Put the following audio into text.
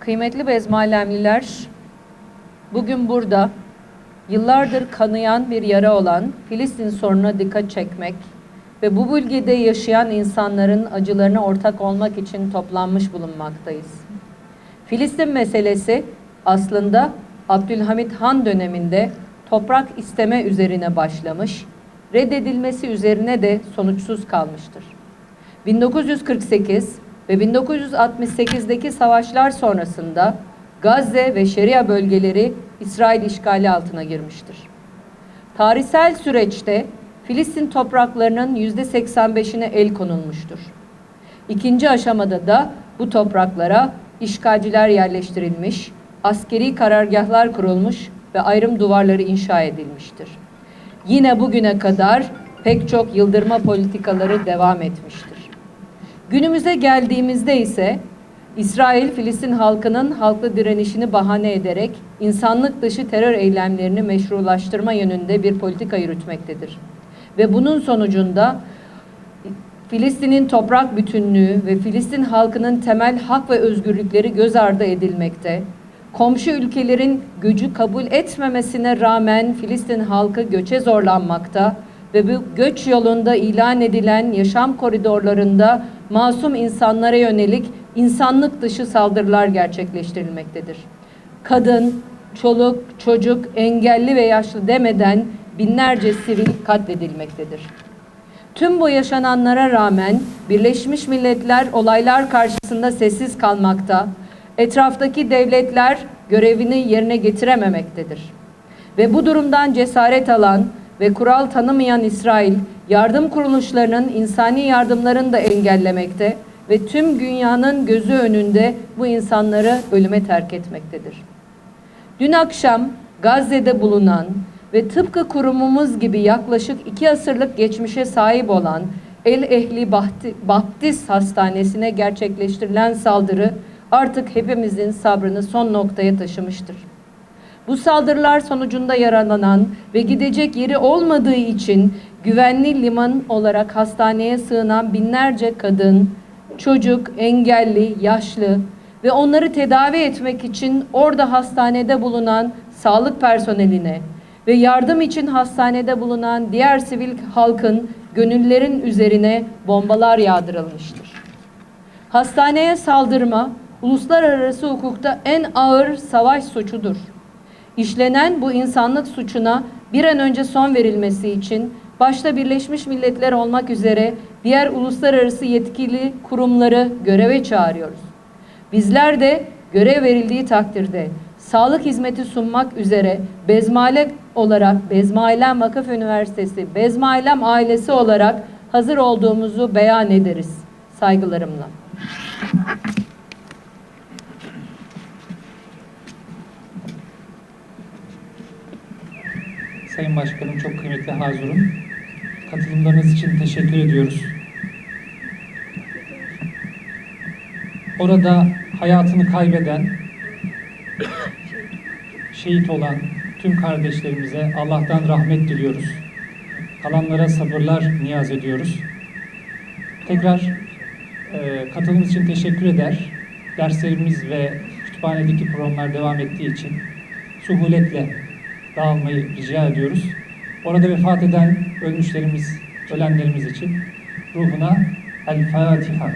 Kıymetli bezmalemliler, bugün burada yıllardır kanayan bir yara olan Filistin sorununa dikkat çekmek ve bu bölgede yaşayan insanların acılarına ortak olmak için toplanmış bulunmaktayız. Filistin meselesi aslında Abdülhamit Han döneminde toprak isteme üzerine başlamış, reddedilmesi üzerine de sonuçsuz kalmıştır. 1948 ve 1968'deki savaşlar sonrasında Gazze ve Şeria bölgeleri İsrail işgali altına girmiştir. Tarihsel süreçte Filistin topraklarının yüzde 85'ine el konulmuştur. İkinci aşamada da bu topraklara işgalciler yerleştirilmiş, askeri karargahlar kurulmuş ve ayrım duvarları inşa edilmiştir. Yine bugüne kadar pek çok yıldırma politikaları devam etmiştir. Günümüze geldiğimizde ise İsrail, Filistin halkının halklı direnişini bahane ederek insanlık dışı terör eylemlerini meşrulaştırma yönünde bir politika yürütmektedir. Ve bunun sonucunda Filistin'in toprak bütünlüğü ve Filistin halkının temel hak ve özgürlükleri göz ardı edilmekte, komşu ülkelerin gücü kabul etmemesine rağmen Filistin halkı göçe zorlanmakta ve bu göç yolunda ilan edilen yaşam koridorlarında masum insanlara yönelik insanlık dışı saldırılar gerçekleştirilmektedir. Kadın, çoluk, çocuk, engelli ve yaşlı demeden binlerce sivil katledilmektedir. Tüm bu yaşananlara rağmen Birleşmiş Milletler olaylar karşısında sessiz kalmakta, etraftaki devletler görevini yerine getirememektedir. Ve bu durumdan cesaret alan ve kural tanımayan İsrail, yardım kuruluşlarının insani yardımlarını da engellemekte ve tüm dünyanın gözü önünde bu insanları ölüme terk etmektedir. Dün akşam Gazze'de bulunan ve tıpkı kurumumuz gibi yaklaşık iki asırlık geçmişe sahip olan El Ehli Baptist Hastanesi'ne gerçekleştirilen saldırı artık hepimizin sabrını son noktaya taşımıştır. Bu saldırılar sonucunda yaralanan ve gidecek yeri olmadığı için güvenli liman olarak hastaneye sığınan binlerce kadın, çocuk, engelli, yaşlı ve onları tedavi etmek için orada hastanede bulunan sağlık personeline ve yardım için hastanede bulunan diğer sivil halkın gönüllerin üzerine bombalar yağdırılmıştır. Hastaneye saldırma uluslararası hukukta en ağır savaş suçudur. İşlenen bu insanlık suçuna bir an önce son verilmesi için başta Birleşmiş Milletler olmak üzere diğer uluslararası yetkili kurumları göreve çağırıyoruz. Bizler de görev verildiği takdirde sağlık hizmeti sunmak üzere Bezmale olarak Bezmailem Vakıf Üniversitesi Bezmailem ailesi olarak hazır olduğumuzu beyan ederiz. Saygılarımla. Sayın Başkanım, çok kıymetli Hazur'um. Katılımlarınız için teşekkür ediyoruz. Orada hayatını kaybeden, şehit olan tüm kardeşlerimize Allah'tan rahmet diliyoruz. Kalanlara sabırlar niyaz ediyoruz. Tekrar e, katılımınız için teşekkür eder. Derslerimiz ve kütüphanedeki programlar devam ettiği için suhuletle dağılmayı rica ediyoruz. Orada vefat eden ölmüşlerimiz, ölenlerimiz için ruhuna El Fatiha.